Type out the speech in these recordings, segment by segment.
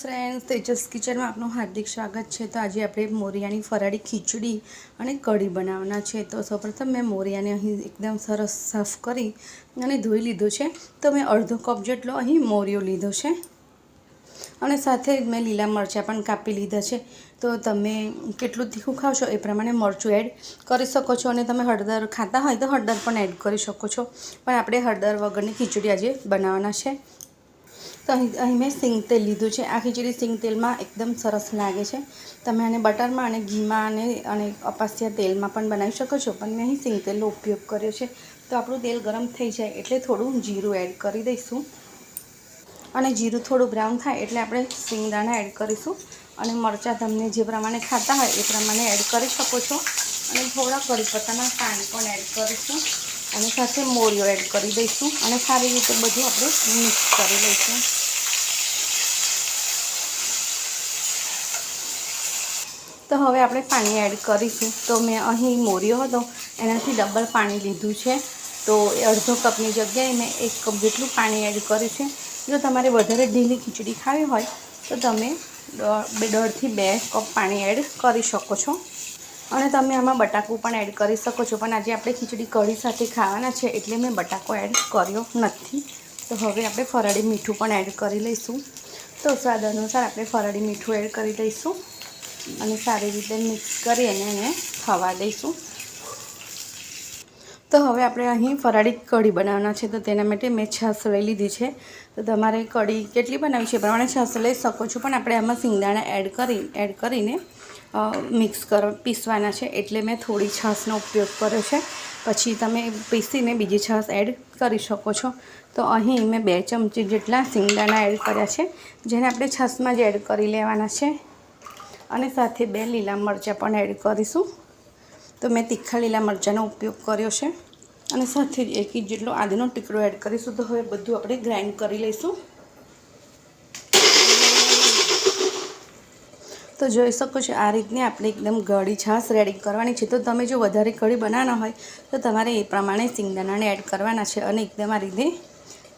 Friends Tejas કિચનમાં આપનું હાર્દિક સ્વાગત છે. તો આજે આપણે મોરિયાની ફરાળી ખીચડી અને કઢી બનાવવાના છે. તો સૌપ્રથમ મેં મોરિયાને અહીં એકદમ સરસ સાફ કરી અને ધોઈ લીધો છે. તો મેં અડધો કપ જેટલો અહીં મોરિયો લીધો છે. અને સાથે મેં લીલા મરચાં પણ કાપી લીધા છે. તો તમે કેટલું તીખું ખાવશો એ પ્રમાણે મરચું એડ કરી શકો છો અને તમે હળદર ખાતા હોય તો હળદર પણ એડ કરી શકો છો. પણ આપણે હળદર વગરની ખીચડી આજે બનાવવાના છે. તો અહીં મેં સિંગ તેલ લીધું છે. આ ખીચડી સિંગ તેલમાં એકદમ સરસ લાગે છે. તમે આને બટરમાં અને ઘીમાં અને અને અપાસિયા તેલમાં પણ બનાવી શકો છો. પણ મેં અહીં સિંગ તેલનો ઉપયોગ કર્યો છે. તો આપણું તેલ ગરમ થઈ જાય એટલે થોડું જીરું એડ કરી દઈશું. અને જીરું થોડું બ્રાઉન થાય એટલે આપણે સિંગદાણા એડ કરીશું. અને મરચાં તમને જે પ્રમાણે ખાતા હોય એ પ્રમાણે એડ કરી શકો છો. અને થોડા કઢી પત્તાના પાણી એડ કરીશું. અને સાથે મોરિયો એડ કરી દઈશું. અને સારી રીતે બધું આપણે મિક્સ કરી લઈશું. તો હવે આપણે પાણી એડ કરીશું. તો મેં અહીં મોર્યો હતો. એનાથી ડબલ પાણી લીધું છે. તો અડધો કપની જગ્યાએ મેં એક કપ જેટલું પાણી એડ કર્યું છે. જો તમારે વધારે ઢીલી ખીચડી ખાવી હોય, તો તમે દોઢથી બે કપ પાણી એડ કરી શકો છો. અને તમે આમાં બટાકું પણ એડ કરી શકો છો. પણ આજે આપણે ખીચડી કઢી સાથે ખાવાના છે, એટલે મેં બટાકો એડ કર્યો નથી. તો હવે આપણે ફરાળી મીઠું પણ એડ કરી લઈશું. તો સ્વાદ અનુસાર આપણે ફરાળી મીઠું એડ કરી દઈશું અને સારી રીતે મિક્સ કરી અને એને થવા દઈશું. તો હવે આપણે અહીં ફરાળી કઢી બનાવવાના છે, તો તેના માટે મેં છાશ લઈ લીધી છે. તો તમારે કઢી કેટલી બનાવી છે એ પ્રમાણે છાશ લઈ શકો છો, પણ આપણે આમાં સિંગદાણા એડ કરી એડ કરીને મિક્સ કર, પીસવાના છે. એટલે મેં થોડી છાશનો ઉપયોગ કર્યો છે. પછી તમે પીસીને બીજી છાશ એડ કરી શકો છો. તો અહીં મેં બે ચમચી જેટલા સિંગદાણા એડ કર્યા છે, જેને આપણે છાશમાં જ એડ કરી લેવાના છે. અને સાથે બે લીલા મરચાં પણ એડ કરીશું. તો મેં તીખા લીલા મરચાંનો ઉપયોગ કર્યો છે. અને સાથે જ એક ઇંચ જેટલો આદીનો ટીકડો એડ કરીશું. તો હવે બધું આપણે ગ્રાઇન્ડ કરી લઈશું. તો જોઈ શકો છો, આ રીતની આપણે એકદમ ગળી છાશ રેડી કરવાની છે. તો તમે જો વધારે કઢી બનાવવાના હોય, તો તમારે એ પ્રમાણે સિંગદાણાને એડ કરવાના છે અને એકદમ આ રીતે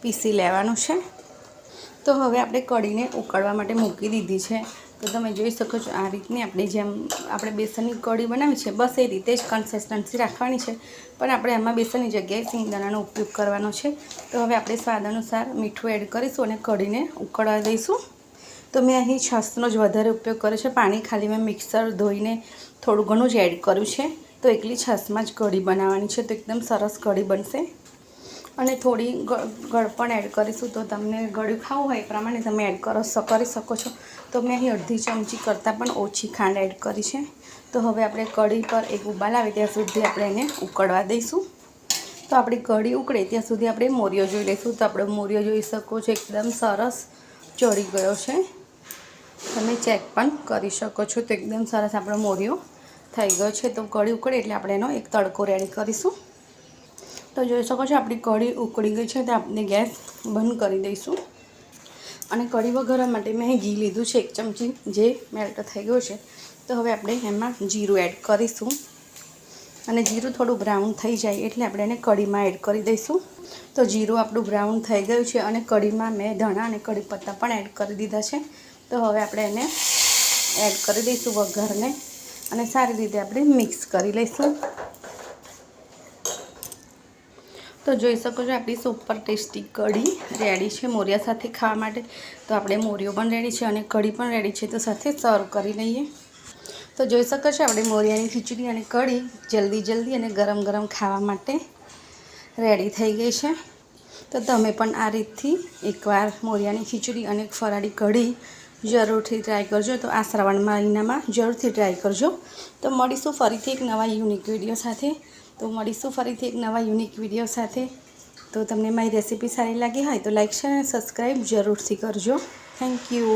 પીસી લેવાનું છે. તો હવે આપણે કઢીને ઉકળવા માટે મૂકી દીધી છે. તો તમે જોઈ શકો છો આ રીતની આપણે જેમ આપણે બેસનની કઢી બનાવી છે, બસ એ રીતે જ કન્સિસ્ટન્સી રાખવાની છે. પણ આપણે એમાં બેસનની જગ્યાએ સિંગદાણાનો ઉપયોગ કરવાનો છે. તો હવે આપણે સ્વાદ અનુસાર મીઠું એડ કરીશું અને કઢીને ઉકળવા દઈશું. તો મેં અહીં છાશનો જ વધારે ઉપયોગ કર્યો છે. પાણી ખાલી મેં મિક્સર ધોઈને થોડું ઘણું જ એડ કર્યું છે. તો એકલી છાશમાં જ કઢી બનાવવાની છે. તો એકદમ સરસ કઢી બનશે. અને થોડી ગળ પણ એડ કરીશું તો તમને ગળ્યું ખાવું હોય એ પ્રમાણે તમે એડ કરો કરી શકો છો. તો મેં અહીં અડધી ચમચી કરતાં પણ ઓછી ખાંડ એડ કરી છે. તો હવે આપણે કઢી પર એક ઉબાલ આવે ત્યાં સુધી આપણે એને ઉકળવા દઈશું. તો આપણી કઢી ઉકળે ત્યાં સુધી આપણે મોરિયો જોઈ લઈશું. તો આપણે મોરિયો જોઈ શકો છો, એકદમ સરસ ચડી ગયો છે. તમે ચેક પણ કરી શકો છો તો એકદમ સરસ આપણો મોરિયો થઈ ગયો છે. તો કઢી ઉકળે એટલે આપણે એનો એક તડકો રેડી કરીશું. તો જોઈ શકો છો, આપણી કઢી ઉકળી ગઈ છે, તો આપણે ગેસ બંધ કરી દઈશું. અને કઢી વઘારવા માટે મેં ઘી લીધું છે, એક ચમચી જે મેલ્ટ થઈ ગયું છે. તો હવે આપણે એમાં જીરું એડ કરીશું. અને જીરું થોડું બ્રાઉન થઈ જાય એટલે આપણે એને કઢીમાં એડ કરી દઈશું. તો જીરું આપણું બ્રાઉન થઈ ગયું છે અને કઢીમાં મેં ધાણા અને કઢી પત્તા પણ એડ કરી દીધા છે. તો હવે આપણે એને એડ કરી દઈશું વઘારને. અને સારી રીતે આપણે મિક્સ કરી લઈશું. તો જોઈ શકો છો આપણી સુપર ટેસ્ટી કઢી રેડી છે મોરિયા સાથે ખાવા માટે. તો આપણે મોરિયો પણ રેડી છે અને કઢી પણ રેડી છે તો સાથે સર્વ કરી લઈએ. તો જોઈ શકો છો આપણે મોરિયાની ખીચડી અને કઢી જલ્દી જલ્દી અને ગરમ ગરમ ખાવા માટે રેડી થઈ ગઈ છે. તો તમે પણ આ રીતથી એકવાર મોરિયાની ખીચડી અને ફરાળી કઢી જરૂરથી ટ્રાય કરજો. તો આ શ્રાવણ મહિનામાં જરૂરથી ટ્રાય કરજો. તો મળીશું ફરીથી એક નવા યુનિક વીડિયો સાથે. તો મળીશું ફરીથી એક નવા યુનિક વીડિયો સાથે. તો તમને મારી રેસીપી સારી લાગી હોય તો લાઇક શેર અને સબસ્ક્રાઈબ જરૂરથી કરજો. Thank you.